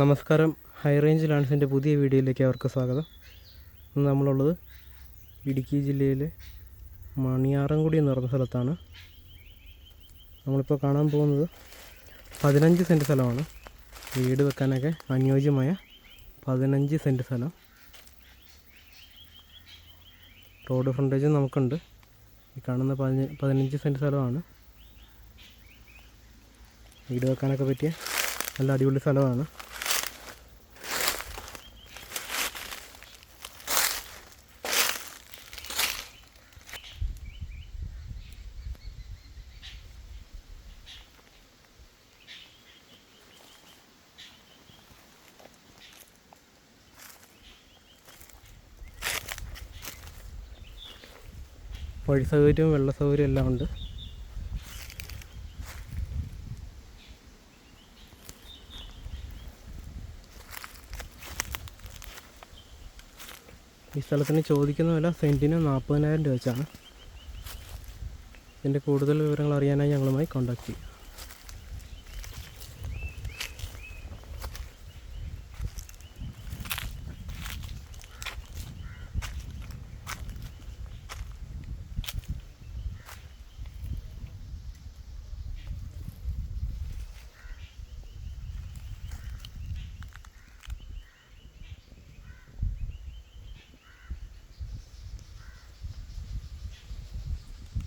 നമസ്കാരം. High range ലാൻഡ്സിന്റെ പുതിയ വീഡിയോയിലേക്ക് അവർക്ക് സ്വാഗതം. ഇന്ന് നമ്മളുള്ളത് ഇടുക്കി ജില്ലയിലെ മണിയാറൻകുടി എന്ന് പറഞ്ഞ സ്ഥലത്താണ്. നമ്മളിപ്പോൾ കാണാൻ പോകുന്നത് പതിനഞ്ച് സെന്റ് സ്ഥലമാണ്. വീട് വെക്കാനൊക്കെ അനുയോജ്യമായ പതിനഞ്ച് സെന്റ് സ്ഥലം. റോഡ് ഫ്രണ്ടേജ് നമുക്കുണ്ട്. ഈ കാണുന്ന പതിന പതിനഞ്ച് സെന്റ് സ്ഥലമാണ്. വീട് വെക്കാനൊക്കെ പറ്റിയ നല്ല അടിപൊളി സ്ഥലമാണ്. വഴി സൗകര്യവും വെള്ള സൗകര്യവും എല്ലാം ഉണ്ട്. ഈ സ്ഥലത്തിന് ചോദിക്കുന്ന വില സെന്റിന് നാൽപ്പതിനായിരം രൂപ വെച്ചാണ്. ഇതിന്റെ കൂടുതൽ വിവരങ്ങൾ അറിയാനായി ഞങ്ങളുമായി കോൺടാക്ട് ചെയ്യുക.